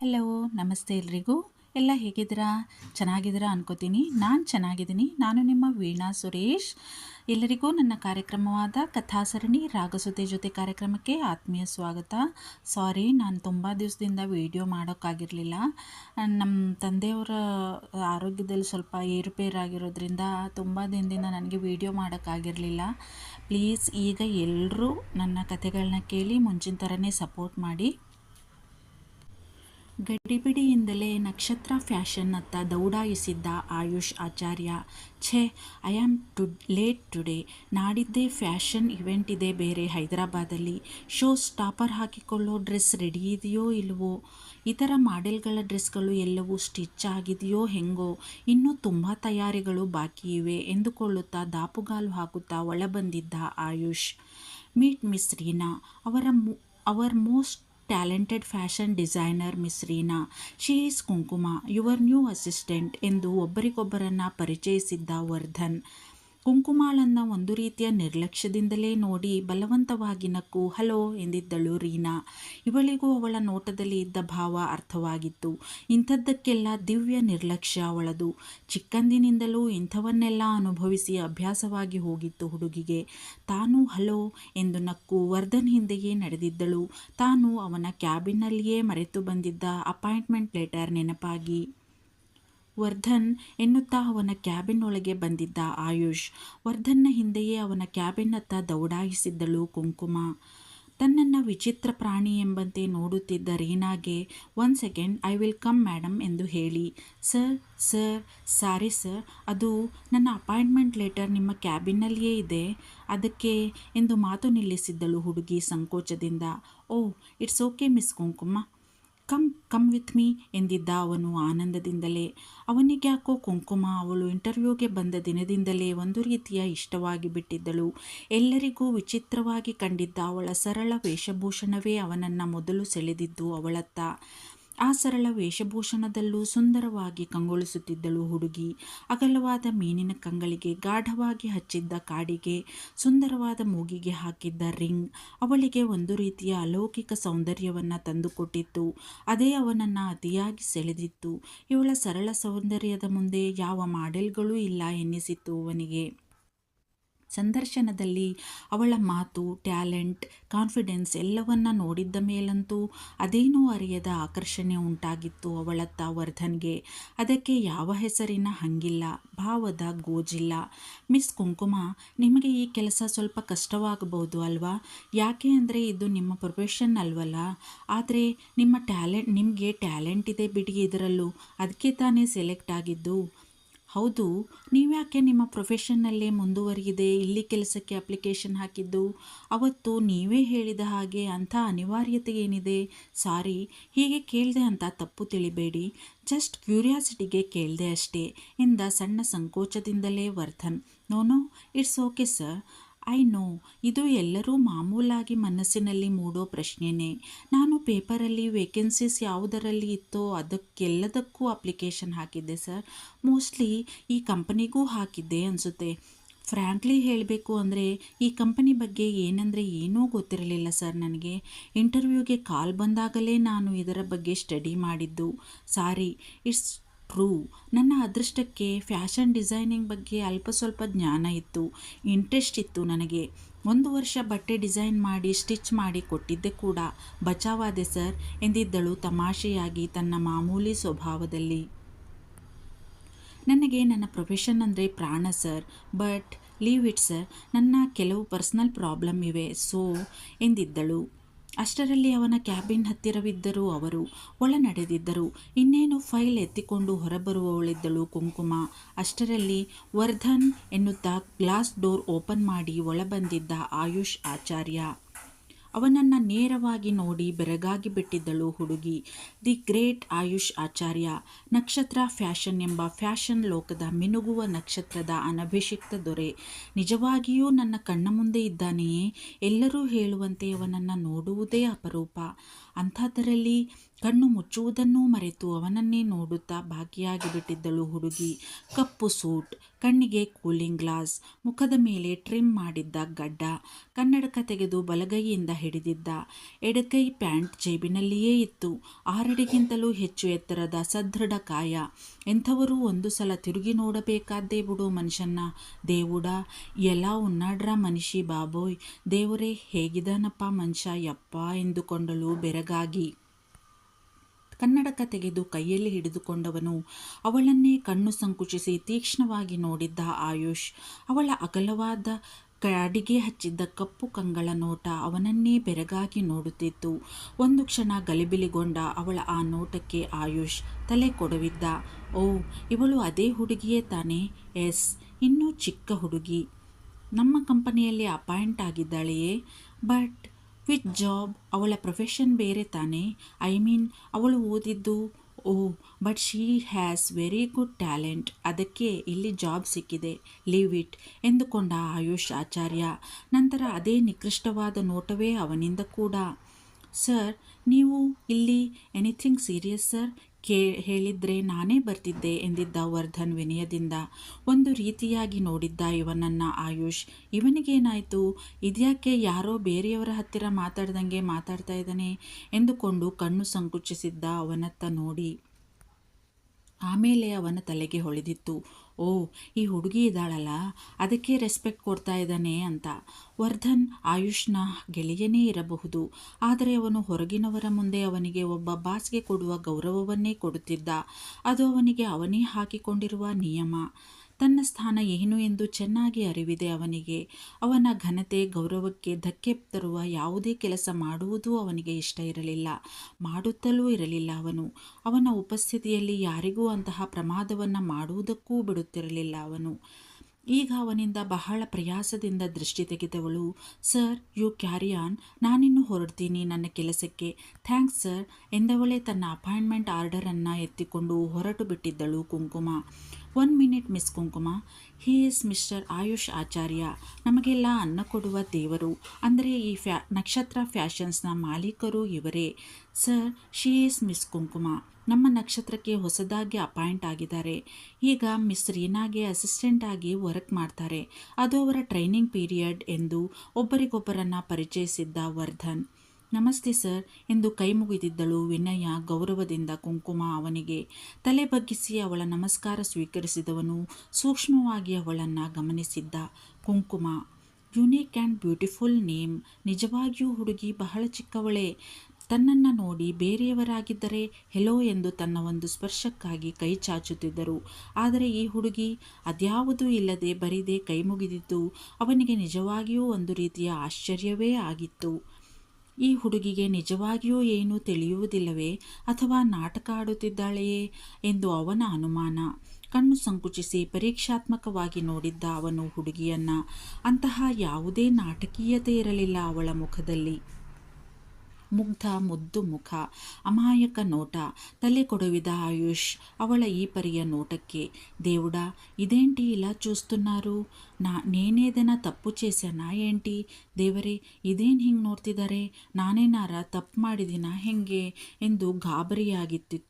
Hello ನಮಸ್ತೆ ಎಲ್ರಿಗೂ. ಎಲ್ಲ ಹೇಗಿದ್ದೀರಾ? ಚೆನ್ನಾಗಿದ್ದೀರಾ ಅನ್ಕೋತೀನಿ. ನಾನು ಚೆನ್ನಾಗಿದ್ದೀನಿ. ನಾನು ನಿಮ್ಮ ವೀಣಾ ಸುರೇಶ್. ಎಲ್ಲರಿಗೂ ನನ್ನ ಕಾರ್ಯಕ್ರಮವಾದ ಕಥಾಸರಣಿ ರಾಗಸುತೆ ಜೊತೆ ಕಾರ್ಯಕ್ರಮಕ್ಕೆ ಆತ್ಮೀಯ ಸ್ವಾಗತ. ಸಾರಿ ನಾನು ತುಂಬ ದಿವಸದಿಂದ ವಿಡಿಯೋ ಮಾಡೋಕ್ಕಾಗಿರಲಿಲ್ಲ. ನಮ್ಮ ತಂದೆಯವರ ಆರೋಗ್ಯದಲ್ಲಿ ಸ್ವಲ್ಪ ಏರುಪೇರಾಗಿರೋದ್ರಿಂದ ತುಂಬ ದಿನದಿಂದ ನನಗೆ ವಿಡಿಯೋ ಮಾಡೋಕ್ಕಾಗಿರಲಿಲ್ಲ. ಪ್ಲೀಸ್ ಈಗ ಎಲ್ಲರೂ ನನ್ನ ಕಥೆಗಳನ್ನ ಕೇಳಿ ಮುಂಚಿನ ಥರನೇ ಸಪೋರ್ಟ್ ಮಾಡಿ. ಗಡಿಬಿಡಿಯಿಂದಲೇ ನಕ್ಷತ್ರ ಫ್ಯಾಷನ್ನತ್ತ ದೌಡಾಯಿಸಿದ್ದ ಆಯುಷ್ ಆಚಾರ್ಯ, ಛೇ, I am too, late today, ನಾಡಿದ್ದೇ fashion event ಇದೆ ಬೇರೆ ಹೈದರಾಬಾದಲ್ಲಿ. ಶೋ ಸ್ಟಾಪರ್ ಹಾಕಿಕೊಳ್ಳೋ ಡ್ರೆಸ್ ರೆಡಿ ಇದೆಯೋ ಇಲ್ವೋ? ಇತರ ಮಾಡೆಲ್ಗಳ ಡ್ರೆಸ್ಗಳು ಎಲ್ಲವೂ ಸ್ಟಿಚ್ ಆಗಿದೆಯೋ ಹೆಂಗೋ? ಇನ್ನೂ ತುಂಬ ತಯಾರಿಗಳು ಬಾಕಿ ಇವೆ ಎಂದುಕೊಳ್ಳುತ್ತಾ ದಾಪುಗಾಲು ಹಾಕುತ್ತಾ ಒಳಬಂದಿದ್ದ ಆಯುಷ್. ಮೀಟ್ ಮಿಸ್ ರೀನಾ, ಅವರ our most talented fashion designer miss Reena she is Kunkuma your new assistant ಎಂದು ಒಬ್ಬರಿಗೊಬ್ಬರನ್ನು ಪರಿಚಯಿಸಿದ್ದ ವರ್ಧನ್. ಕುಂಕುಮಾಳನ್ನ ಒಂದು ರೀತಿಯ ನಿರ್ಲಕ್ಷ್ಯದಿಂದಲೇ ನೋಡಿ ಬಲವಂತವಾಗಿ ನಕ್ಕು, ಹಲೋ ಎಂದಿದ್ದಳು ರೀನಾ. ಇವಳಿಗೂ ಅವಳ ನೋಟದಲ್ಲಿ ಇದ್ದ ಭಾವ ಅರ್ಥವಾಗಿತ್ತು. ಇಂಥದ್ದಕ್ಕೆಲ್ಲ ದಿವ್ಯ ನಿರ್ಲಕ್ಷ್ಯ ಅವಳದು. ಚಿಕ್ಕಂದಿನಿಂದಲೂ ಇಂಥವನ್ನೆಲ್ಲ ಅನುಭವಿಸಿ ಅಭ್ಯಾಸವಾಗಿ ಹೋಗಿತ್ತು ಹುಡುಗಿಗೆ. ತಾನು ಹಲೋ ಎಂದು ನಕ್ಕು ವರ್ಧನ್ ಹಿಂದೆಯೇ ನಡೆದಿದ್ದಳು. ತಾನು ಅವನ ಕ್ಯಾಬಿನ್ನಲ್ಲಿಯೇ ಮರೆತು ಬಂದಿದ್ದ ಅಪಾಯಿಂಟ್ಮೆಂಟ್ ಲೆಟರ್ ನೆನಪಾಗಿ ವರ್ಧನ್ ಎನ್ನುತ್ತಾ ಅವನ ಕ್ಯಾಬಿನ್ ಒಳಗೆ ಬಂದಿದ್ದ ಆಯುಷ್. ವರ್ಧನ್ನ ಹಿಂದೆಯೇ ಅವನ ಕ್ಯಾಬಿನ್ನತ್ತ ದೌಡಾಯಿಸಿದ್ದಳು ಕುಂಕುಮ. ತನ್ನನ್ನು ವಿಚಿತ್ರ ಪ್ರಾಣಿ ಎಂಬಂತೆ ನೋಡುತ್ತಿದ್ದ ರೀನಾಗೆ, one second, I will come madam ಎಂದು ಹೇಳಿ. ಸರ್ ಸರ್, ಸಾರಿ ಸರ್, ಅದು ನನ್ನ ಅಪಾಯಿಂಟ್ಮೆಂಟ್ ಲೆಟರ್ ನಿಮ್ಮ ಕ್ಯಾಬಿನ್ನಲ್ಲಿಯೇ ಇದೆ. ಅದಕ್ಕೆ ಎಂದು ಮಾತು ನಿಲ್ಲಿಸಿದ್ದಳು ಹುಡುಗಿ ಸಂಕೋಚದಿಂದ. ಓ it's okay miss Kunkuma. Come come with me ಎಂದಿದ್ದ ಅವನು ಆನಂದದಿಂದಲೇ. ಅವನಿಗ್ಯಾಕೋ ಕುಂಕುಮ, ಅವಳು ಇಂಟರ್ವ್ಯೂಗೆ ಬಂದ ದಿನದಿಂದಲೇ ಒಂದು ರೀತಿಯ ಇಷ್ಟವಾಗಿ ಬಿಟ್ಟಿದ್ದಳು. ಎಲ್ಲರಿಗೂ ವಿಚಿತ್ರವಾಗಿ ಕಂಡಿದ್ದ ಅವಳ ಸರಳ ವೇಷಭೂಷಣವೇ ಅವನನ್ನು ಮೊದಲು ಸೆಳೆದಿದ್ದು ಅವಳತ್ತ. ಆ ಸರಳ ವೇಷಭೂಷಣದಲ್ಲೂ ಸುಂದರವಾಗಿ ಕಂಗೊಳಿಸುತ್ತಿದ್ದಳು ಹುಡುಗಿ. ಅಗಲವಾದ ಮೀನಿನ ಕಂಗಳಿಗೆ ಗಾಢವಾಗಿ ಹಚ್ಚಿದ್ದ ಕಾಡಿಗೆ, ಸುಂದರವಾದ ಮೂಗಿಗೆ ಹಾಕಿದ್ದ ರಿಂಗ್ ಅವಳಿಗೆ ಒಂದು ರೀತಿಯ ಅಲೌಕಿಕ ಸೌಂದರ್ಯವನ್ನು ತಂದುಕೊಟ್ಟಿತ್ತು. ಅದೇ ಅವನನ್ನು ಅತಿಯಾಗಿ ಸೆಳೆದಿತ್ತು. ಇವಳ ಸರಳ ಸೌಂದರ್ಯದ ಮುಂದೆ ಯಾವ ಮಾಡೆಲ್ಗಳೂ ಇಲ್ಲ ಎನ್ನಿಸಿತ್ತು ಅವನಿಗೆ. ಸಂದರ್ಶನದಲ್ಲಿ ಅವಳ ಮಾತು, ಟ್ಯಾಲೆಂಟ್, ಕಾನ್ಫಿಡೆನ್ಸ್ ಎಲ್ಲವನ್ನ ನೋಡಿದ್ದ ಮೇಲಂತೂ ಅದೇನೂ ಅರಿಯದ ಆಕರ್ಷಣೆ ಉಂಟಾಗಿತ್ತು ಅವಳತ್ತ ವರ್ಧನ್ಗೆ. ಅದಕ್ಕೆ ಯಾವ ಹೆಸರಿನ ಹಂಗಿಲ್ಲ, ಭಾವದ ಗೋಜಿಲ್ಲ. ಮಿಸ್ ಕುಂಕುಮ, ನಿಮಗೆ ಈ ಕೆಲಸ ಸ್ವಲ್ಪ ಕಷ್ಟವಾಗಬಹುದು ಅಲ್ವಾ? ಯಾಕೆ ಅಂದರೆ ಇದು ನಿಮ್ಮ ಪ್ರೊಫೆಷನ್ ಅಲ್ವಲ್ಲ? ಆದರೆ ನಿಮ್ಮ ಟ್ಯಾಲೆಂಟ್, ನಿಮಗೆ ಟ್ಯಾಲೆಂಟ್ ಇದೆ ಬಿಡಿ ಇದರಲ್ಲೂ. ಅದಕ್ಕೆ ತಾನೇ ಸೆಲೆಕ್ಟ್ ಆಗಿದ್ದು. ಹೌದು ನೀವ್ಯಾಕೆ ನಿಮ್ಮ ಪ್ರೊಫೆಷನ್ನಲ್ಲೇ ಮುಂದುವರಿಗಿದೆ ಇಲ್ಲಿ ಕೆಲಸಕ್ಕೆ ಅಪ್ಲಿಕೇಶನ್ ಹಾಕಿದ್ದು? ಅವತ್ತು ನೀವೇ ಹೇಳಿದ ಹಾಗೆ ಅಂಥ ಅನಿವಾರ್ಯತೆ ಏನಿದೆ? ಸಾರಿ, ಹೀಗೆ ಕೇಳಿದೆ ಅಂತ ತಪ್ಪು ತಿಳಿಬೇಡಿ. ಜಸ್ಟ್ ಕ್ಯೂರಿಯಾಸಿಟಿಗೆ ಕೇಳಿದೆ ಅಷ್ಟೇ, ಎಂದ ಸಣ್ಣ ಸಂಕೋಚದಿಂದಲೇ Vardhan. No no it's okay sir I know ಇದು ಎಲ್ಲರೂ ಮಾಮೂಲಾಗಿ ಮನಸ್ಸಿನಲ್ಲಿ ಮೂಡೋ ಪ್ರಶ್ನೆನೇ. ನಾನು ಪೇಪರಲ್ಲಿ ವೇಕೆನ್ಸೀಸ್ ಯಾವುದರಲ್ಲಿ ಇತ್ತೋ ಅದಕ್ಕೆಲ್ಲದಕ್ಕೂ ಅಪ್ಲಿಕೇಶನ್ ಹಾಕಿದ್ದೆ ಸರ್ ಮೋಸ್ಟ್ಲಿ ಈ ಕಂಪನಿಗೂ ಹಾಕಿದ್ದೆ ಅನಿಸುತ್ತೆ. ಫ್ರ್ಯಾಂಕ್ಲಿ ಹೇಳಬೇಕು ಅಂದರೆ ಈ ಕಂಪನಿ ಬಗ್ಗೆ ಏನಂದರೆ ಏನೂ ಗೊತ್ತಿರಲಿಲ್ಲ ಸರ್ ನನಗೆ. ಇಂಟರ್ವ್ಯೂಗೆ ಕಾಲ್ ಬಂದಾಗಲೇ ನಾನು ಇದರ ಬಗ್ಗೆ ಸ್ಟಡಿ ಮಾಡಿದ್ದು. ಸಾರಿ ಇಟ್ಸ್ ಟ್ರೂ ನನ್ನ ಅದೃಷ್ಟಕ್ಕೆ ಫ್ಯಾಷನ್ ಡಿಸೈನಿಂಗ್ ಬಗ್ಗೆ ಅಲ್ಪ ಸ್ವಲ್ಪ ಜ್ಞಾನ ಇತ್ತು ಇಂಟ್ರೆಸ್ಟ್ ಇತ್ತು ನನಗೆ. ಒಂದು ವರ್ಷ ಬಟ್ಟೆ ಡಿಸೈನ್ ಮಾಡಿ, ಸ್ಟಿಚ್ ಮಾಡಿ ಕೊಟ್ಟಿದ್ದೆ ಕೂಡ. ಬಚಾವಾದೆ ಸರ್ ಎಂದಿದ್ದಳು ತಮಾಷೆಯಾಗಿ ತನ್ನ ಮಾಮೂಲಿ ಸ್ವಭಾವದಲ್ಲಿ. ನನಗೆ ನನ್ನ ಪ್ರೊಫೆಷನ್ ಅಂದರೆ ಪ್ರಾಣ sir but leave it sir ನನ್ನ ಕೆಲವು ಪರ್ಸ್ನಲ್ ಪ್ರಾಬ್ಲಮ್ ಇವೆ ಸೋ ಎಂದಿದ್ದಳು. ಅಷ್ಟರಲ್ಲಿ ಅವನ ಕ್ಯಾಬಿನ್ ಹತ್ತಿರವಿದ್ದರು ಅವರು ಒಳ ನಡೆದಿದ್ದರು ಇನ್ನೇನು ಫೈಲ್ ಎತ್ತಿಕೊಂಡು ಹೊರಬರುವವಳಿದ್ದಳು ಕುಂಕುಮ. ಅಷ್ಟರಲ್ಲಿ ವರ್ಧನ್ ಎನ್ನುತ್ತಾ ಗ್ಲಾಸ್ ಡೋರ್ ಓಪನ್ ಮಾಡಿ ಒಳಬಂದಿದ್ದ ಆಯುಷ್ ಆಚಾರ್ಯ. ಅವನನ್ನು ನೇರವಾಗಿ ನೋಡಿ ಬೆರಗಾಗಿ ಬಿಟ್ಟಿದ್ದಳು ಹುಡುಗಿ. ದಿ ಗ್ರೇಟ್ ಆಯುಷ್ ಆಚಾರ್ಯ, ನಕ್ಷತ್ರ ಫ್ಯಾಷನ್ ಎಂಬ ಫ್ಯಾಷನ್ ಲೋಕದ ಮಿನುಗುವ ನಕ್ಷತ್ರದ ಅನಭಿಷಿಕ್ತ ದೊರೆ. ನಿಜವಾಗಿಯೂ ನನ್ನ ಕಣ್ಣ ಮುಂದೆ ಇದ್ದಾನೆಯೇ? ಎಲ್ಲರೂ ಹೇಳುವಂತೆ ಅವನನ್ನು ನೋಡುವುದೇ ಅಪರೂಪ. ಅಂಥದ್ದರಲ್ಲಿ ಕಣ್ಣು ಮುಚ್ಚುವುದನ್ನೂ ಮರೆತು ಅವನನ್ನೇ ನೋಡುತ್ತಾ ಭಾಗಿಯಾಗಿ ಬಿಟ್ಟಿದ್ದಳು ಹುಡುಗಿ. ಕಪ್ಪು ಸೂಟ್, ಕಣ್ಣಿಗೆ ಕೂಲಿಂಗ್ ಗ್ಲಾಸ್, ಮುಖದ ಮೇಲೆ ಟ್ರಿಮ್ ಮಾಡಿದ್ದ ಗಡ್ಡ, ಕನ್ನಡಕ ತೆಗೆದು ಬಲಗೈಯಿಂದ ಹಿಡಿದಿದ್ದ ಎಡಕೈ ಪ್ಯಾಂಟ್ ಜೇಬಿನಲ್ಲಿಯೇ ಇತ್ತು. ಆರಡಿಗಿಂತಲೂ ಹೆಚ್ಚು ಎತ್ತರದ ಸದೃಢ ಕಾಯ. ಎಂಥವರೂ ಒಂದು ಸಲ ತಿರುಗಿ ನೋಡಬೇಕಾದ್ದೇ ಬಿಡು ಮನುಷ್ಯನ್ನ. ದೇವುಡ, ಎಲ್ಲ ಉನ್ನಾಡ್ರ ಮನಿಷಿ ಬಾಬೋಯ್, ದೇವರೇ ಹೇಗಿದಾನಪ್ಪ ಮನುಷ್ಯ, ಯಪ್ಪ ಎಂದುಕೊಂಡಳು ಬೆರಗಾಗಿ. ಕನ್ನಡಕ ತೆಗೆದು ಕೈಯಲ್ಲಿ ಹಿಡಿದುಕೊಂಡವನು. ಅವಳನ್ನೇ ಕಣ್ಣು ಸಂಕುಚಿಸಿ ತೀಕ್ಷ್ಣವಾಗಿ ನೋಡಿದ್ದ ಆಯುಷ್. ಅವಳ ಅಗಲವಾದ ಅಡಿಗೆ ಹಚ್ಚಿದ್ದ ಕಪ್ಪು ಕಂಗಳ ನೋಟ ಅವನನ್ನೇ ಬೆರಗಾಗಿ ನೋಡುತ್ತಿತ್ತು. ಒಂದು ಕ್ಷಣ ಗಲಿಬಿಲಿಗೊಂಡ ಅವಳ ಆ ನೋಟಕ್ಕೆ ಆಯುಷ್ ತಲೆ ಕೊಡವಿದ್ದ ಓ ಇವಳು ಅದೇ ಹುಡುಗಿಯೇ ತಾನೇ? ಎಸ್, ಇನ್ನೂ ಚಿಕ್ಕ ಹುಡುಗಿ. ನಮ್ಮ ಕಂಪನಿಯಲ್ಲಿ ಅಪಾಯಿಂಟ್ ಆಗಿದ್ದಾಳೆಯೇ? ಬಟ್ ವಿತ್ ಜಾಬ್ ಅವಳ ಪ್ರೊಫೆಷನ್ ಬೇರೆ ತಾನೇ. ಐ ಮೀನ್ ಅವಳು ಓದಿದ್ದು, ಓ but she has very good talent ಅದಕ್ಕೆ ಇಲ್ಲಿ ಜಾಬ್ ಸಿಕ್ಕಿದೆ. ಲೀವ್ ಇಟ್ ಎಂದುಕೊಂಡ ಆಯುಷ್ ಆಚಾರ್ಯ. ನಂತರ ಅದೇ ನಿಕೃಷ್ಟವಾದ ನೋಟವೇ ಅವನಿಂದ ಕೂಡ. ಸರ್ ನೀವು ಇಲ್ಲಿ ಎನಿಥಿಂಗ್ ಸೀರಿಯಸ್ ಸರ್ ಕೇ, ಹೇಳಿದ್ರೆ ನಾನೇ ಬರ್ತಿದ್ದೆ ಎಂದಿದ್ದ ವರ್ಧನ್ ವಿನಯದಿಂದ. ಒಂದು ರೀತಿಯಾಗಿ ನೋಡಿದ್ದ ಇವನನ್ನ ಆಯುಷ್. ಇವನಿಗೇನಾಯಿತು? ಇದ್ಯಾಕೆ ಯಾರೋ ಬೇರೆಯವರ ಹತ್ತಿರ ಮಾತಾಡ್ದಂಗೆ ಮಾತಾಡ್ತಾ ಇದ್ದಾನೆ? ಎಂದುಕೊಂಡು ಕಣ್ಣು ಸಂಕುಚಿಸಿದ್ದ ಅವನತ್ತ ನೋಡಿ. ಆಮೇಲೆ ಅವನ ತಲೆಗೆ ಹೊಳೆದಿತ್ತು. ಓ ಈ ಹುಡುಗಿ ಇದ್ದಾಳಲ್ಲ, ಅದಕ್ಕೆ ರೆಸ್ಪೆಕ್ಟ್ ಕೊಡ್ತಾ ಇದ್ದಾನೆ ಅಂತ. ವರ್ಧನ್ ಆಯುಷ್ನ ಗೆಳೆಯನೇ ಇರಬಹುದು, ಆದರೆ ಅವನು ಹೊರಗಿನವರ ಮುಂದೆ ಅವನಿಗೆ ಒಬ್ಬ ಬಾಸ್ಗೆ ಕೊಡುವ ಗೌರವವನ್ನೇ ಕೊಡುತ್ತಿದ್ದ. ಅದು ಅವನಿಗೆ ಅವನೇ ಹಾಕಿಕೊಂಡಿರುವ ನಿಯಮ. ತನ್ನ ಸ್ಥಾನ ಏನು ಎಂದು ಚೆನ್ನಾಗಿ ಅರಿವಿದೆ ಅವನಿಗೆ. ಅವನ ಘನತೆ, ಗೌರವಕ್ಕೆ ಧಕ್ಕೆ ತರುವ ಯಾವುದೇ ಕೆಲಸ ಮಾಡುವುದೂ ಅವನಿಗೆ ಇಷ್ಟ ಇರಲಿಲ್ಲ. ಮಾಡುತ್ತಲೂ ಇರಲಿಲ್ಲ ಅವನು. ಅವನ ಉಪಸ್ಥಿತಿಯಲ್ಲಿ ಯಾರಿಗೂ ಅಂತಹ ಪ್ರಮಾದವನ್ನು ಮಾಡುವುದಕ್ಕೂ ಬಿಡುತ್ತಿರಲಿಲ್ಲ ಅವನು. ಈಗ ಅವನಿಂದ ಬಹಳ ಪ್ರಯಾಸದಿಂದ ದೃಷ್ಟಿ ತೆಗೆದವಳು, ಸರ್, ಯು ಕ್ಯಾರಿ ಆನ್. ನಾನಿನ್ನು ಹೊರಡ್ತೀನಿ ನನ್ನ ಕೆಲಸಕ್ಕೆ. ಥ್ಯಾಂಕ್ಸ್, ಸರ್, ಎಂದವಳೇ ತನ್ನ ಅಪಾಯಿಂಟ್ಮೆಂಟ್ ಆರ್ಡರನ್ನು ಎತ್ತಿಕೊಂಡು ಹೊರಟು ಬಿಟ್ಟಿದ್ದಳು ಕುಂಕುಮ. One minute, miss Kumkuma. He is mister Ayush Acharya. ನಮಗೆಲ್ಲ ಅನ್ನ ಕೊಡುವ ದೇವರು. ಅಂದರೆ ಈ ಫ್ಯಾ, ನಕ್ಷತ್ರ ಫ್ಯಾಷನ್ಸ್ನ ಮಾಲೀಕರು ಇವರೇ. ಸರ್ ಶಿ ಈಸ್ ಮಿಸ್ ಕುಂಕುಮ. ನಮ್ಮ ನಕ್ಷತ್ರಕ್ಕೆ ಹೊಸದಾಗಿ ಅಪಾಯಿಂಟ್ ಆಗಿದ್ದಾರೆ. ಈಗ ಮಿಸ್ ರೀನಾಗೆ ಅಸಿಸ್ಟೆಂಟ್ ಆಗಿ ವರ್ಕ್ ಮಾಡ್ತಾರೆ. ಅದು ಅವರ ಟ್ರೈನಿಂಗ್ ಪೀರಿಯಡ್ ಎಂದು ಒಬ್ಬರಿಗೊಬ್ಬರನ್ನು ಪರಿಚಯಿಸಿದ್ದ ವರ್ಧನ್. ನಮಸ್ತೆ ಸರ್, ಎಂದು ಕೈ ಮುಗಿದಿದ್ದಳು ವಿನಯ ಗೌರವದಿಂದ ಕುಂಕುಮ ಅವನಿಗೆ. ತಲೆ ಬಗ್ಗಿಸಿ ಅವಳ ನಮಸ್ಕಾರ ಸ್ವೀಕರಿಸಿದವನು ಸೂಕ್ಷ್ಮವಾಗಿ ಅವಳನ್ನು ಗಮನಿಸಿದ್ದ Kumkuma. Unique and beautiful name. ನಿಜವಾಗಿಯೂ ಹುಡುಗಿ ಬಹಳ ಚಿಕ್ಕವಳೇ. ತನ್ನನ್ನು ನೋಡಿ ಬೇರೆಯವರಾಗಿದ್ದರೆ ಹೆಲೋ ಎಂದು ತನ್ನ ಒಂದು ಸ್ಪರ್ಶಕ್ಕಾಗಿ ಕೈ ಚಾಚುತ್ತಿದ್ದರು. ಆದರೆ ಈ ಹುಡುಗಿ ಅದ್ಯಾವುದೂ ಇಲ್ಲದೆ ಬರಿದೆ ಕೈ ಮುಗಿದಿದ್ದು, ಅವನಿಗೆ ನಿಜವಾಗಿಯೂ ಒಂದು ರೀತಿಯ ಆಶ್ಚರ್ಯವೇ ಆಗಿತ್ತು. ಈ ಹುಡುಗಿಗೆ ನಿಜವಾಗಿಯೂ ಏನೂ ತಿಳಿಯುವುದಿಲ್ಲವೇ? ಅಥವಾ ನಾಟಕ ಆಡುತ್ತಿದ್ದಾಳೆಯೇ? ಎಂದು ಅವನ ಅನುಮಾನ. ಕಣ್ಣು ಸಂಕುಚಿಸಿ ಪರೀಕ್ಷಾತ್ಮಕವಾಗಿ ನೋಡಿದ್ದ ಅವನು ಹುಡುಗಿಯನ್ನ. ಅಂತಹ ಯಾವುದೇ ನಾಟಕೀಯತೆ ಇರಲಿಲ್ಲ ಅವಳ ಮುಖದಲ್ಲಿ. ಮುಗ್ಧ ಮುದ್ದು ಮುಖ ಅಮಾಯಕ ನೋಟ ತಲೆ ಕೊಡವಿದ ಆಯುಷ್ ಅವಳ ಈ ಪರಿಯ ನೋಟಕ್ಕೆ దేవుడా ఇదేంటి ఇలా చూస్తున్నారు నా నేనేదైనా ತಪ್ಪು చేశానా ఏంటి ದೇವರೇ ಇದೇನು ಹಿಂಗೆ ನೋಡ್ತಿದ್ದಾರೆ ನಾನೇನಾರ ತಪ್ಪು ಮಾಡಿದಿನ ಹೆಂಗೆ ಎಂದು ಗಾಬರಿಯಾಗಿತ್ತು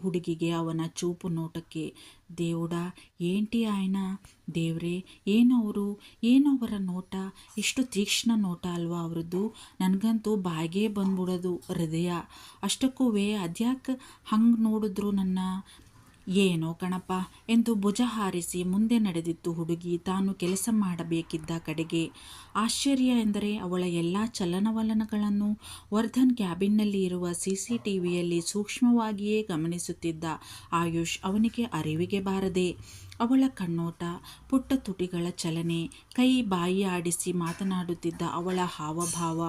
ಹುಡುಗಿಗೆ, ಅವನ ಚೂಪು ನೋಟಕ್ಕೆ, ದೇವುಡ, ಏಂಟಿ ఆయన ದೇವ್ರೆ, ಏನು ಅವರು? ಏನು ಅವರ ನೋಟ? ಎಷ್ಟು ತೀಕ್ಷ್ಣ ನೋಟ ಅಲ್ವಾ ಅವ್ರದ್ದು? ನನಗಂತೂ ಬಾಯಿಗೆ ಬಂದ್ಬಿಡೋದು ಹೃದಯ. ಅಷ್ಟಕ್ಕೂ ವೇ ಅದ್ಯಾಕೆ ಹಂಗೆ ನೋಡಿದ್ರು ನನ್ನ ಏನೋ ಕಣಪ್ಪ ಎಂದು ಭುಜ ಹಾರಿಸಿ ಮುಂದೆ ನಡೆದಿತ್ತು ಹುಡುಗಿ ತಾನು ಕೆಲಸ ಮಾಡಬೇಕಿದ್ದ ಕಡೆಗೆ. ಆಶ್ಚರ್ಯ ಎಂದರೆ ಅವಳ ಎಲ್ಲ ಚಲನವಲನಗಳನ್ನು ವರ್ಧನ್ ಕ್ಯಾಬಿನ್ನಲ್ಲಿ ಇರುವ ಸಿ ಸಿ ಟಿ ಸೂಕ್ಷ್ಮವಾಗಿಯೇ ಗಮನಿಸುತ್ತಿದ್ದ ಆಯುಷ್ ಅವನಿಗೆ ಅರಿವಿಗೆ ಬಾರದೆ ಅವಳ ಕಣ್ಣೋಟ, ಪುಟ್ಟ ತುಟಿಗಳ ಚಲನೆ, ಕೈ ಬಾಯಿ ಆಡಿಸಿ ಮಾತನಾಡುತ್ತಿದ್ದ ಅವಳ ಹಾವಭಾವ,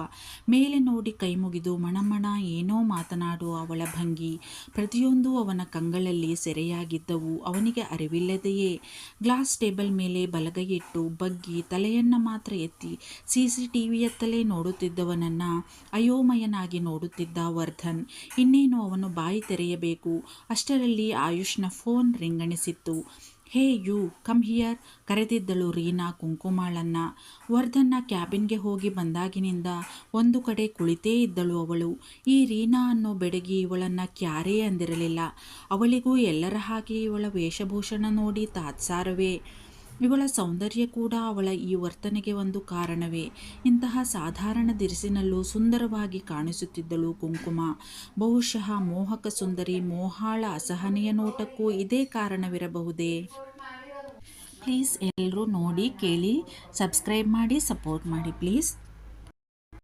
ಮೇಲೆ ನೋಡಿ ಕೈ ಮುಗಿದು ಮಣಮಣ ಏನೋ ಮಾತನಾಡುವ ಅವಳ ಭಂಗಿ, ಪ್ರತಿಯೊಂದು ಅವನ ಕಂಗಳಲ್ಲಿ ಸೆರೆಯಾಗಿದ್ದವು ಅವನಿಗೆ ಅರಿವಿಲ್ಲದೆಯೇ. ಗ್ಲಾಸ್ ಟೇಬಲ್ ಮೇಲೆ ಬಲಗೈಯಿಟ್ಟು ಬಗ್ಗಿ ತಲೆಯನ್ನು ಮಾತ್ರ ಎತ್ತಿ ಸಿ ಸಿ ಟಿ ವಿಯತ್ತಲೇ ನೋಡುತ್ತಿದ್ದವನನ್ನು ಅಯೋಮಯನಾಗಿ ನೋಡುತ್ತಿದ್ದ ವರ್ಧನ್, ಇನ್ನೇನು ಅವನು ಬಾಯಿ ತೆರೆಯಬೇಕು, ಅಷ್ಟರಲ್ಲಿ ಆಯುಷ್ನ ಫೋನ್ ರಿಂಗಣಿಸಿತ್ತು. ಹೇ ಯು, ಕಮ್ ಹಿಯರ್, ಕರೆದಿದ್ದಳು ರೀನಾ ಕುಂಕುಮಾಳನ್ನ. ವರ್ಧನ್ನ ಕ್ಯಾಬಿನ್ಗೆ ಹೋಗಿ ಬಂದಾಗಿನಿಂದ ಒಂದು ಕಡೆ ಕುಳಿತೇ ಇದ್ದಳು ಅವಳು. ಈ ರೀನಾ ಅನ್ನೋ ಬೆಡಗಿ ಇವಳನ್ನ ಕ್ಯಾರೇ ಅಂದಿರಲಿಲ್ಲ. ಅವಳಿಗೂ ಎಲ್ಲರ ಹಾಗೆ ಇವಳ ವೇಷಭೂಷಣ ನೋಡಿ ತಾತ್ಸಾರವೇ. ಇವಳ ಸೌಂದರ್ಯ ಕೂಡ ಅವಳ ಈ ವರ್ತನೆಗೆ ಒಂದು ಕಾರಣವೇ. ಇಂತಹ ಸಾಧಾರಣ ದಿರಿಸಿನಲ್ಲೂ ಸುಂದರವಾಗಿ ಕಾಣಿಸುತ್ತಿದ್ದಳು ಕುಂಕುಮ. ಬಹುಶಃ ಮೋಹಕ ಸುಂದರಿ ಮೋಹಾಳ ಅಸಹನೆಯ ನೋಟಕ್ಕೂ ಇದೇ ಕಾರಣವಿರಬಹುದೇ? ಪ್ಲೀಸ್ ಎಲ್ಲರೂ ನೋಡಿ ಕೇಳಿ, ಸಬ್ಸ್ಕ್ರೈಬ್ ಮಾಡಿ, ಸಪೋರ್ಟ್ ಮಾಡಿ ಪ್ಲೀಸ್.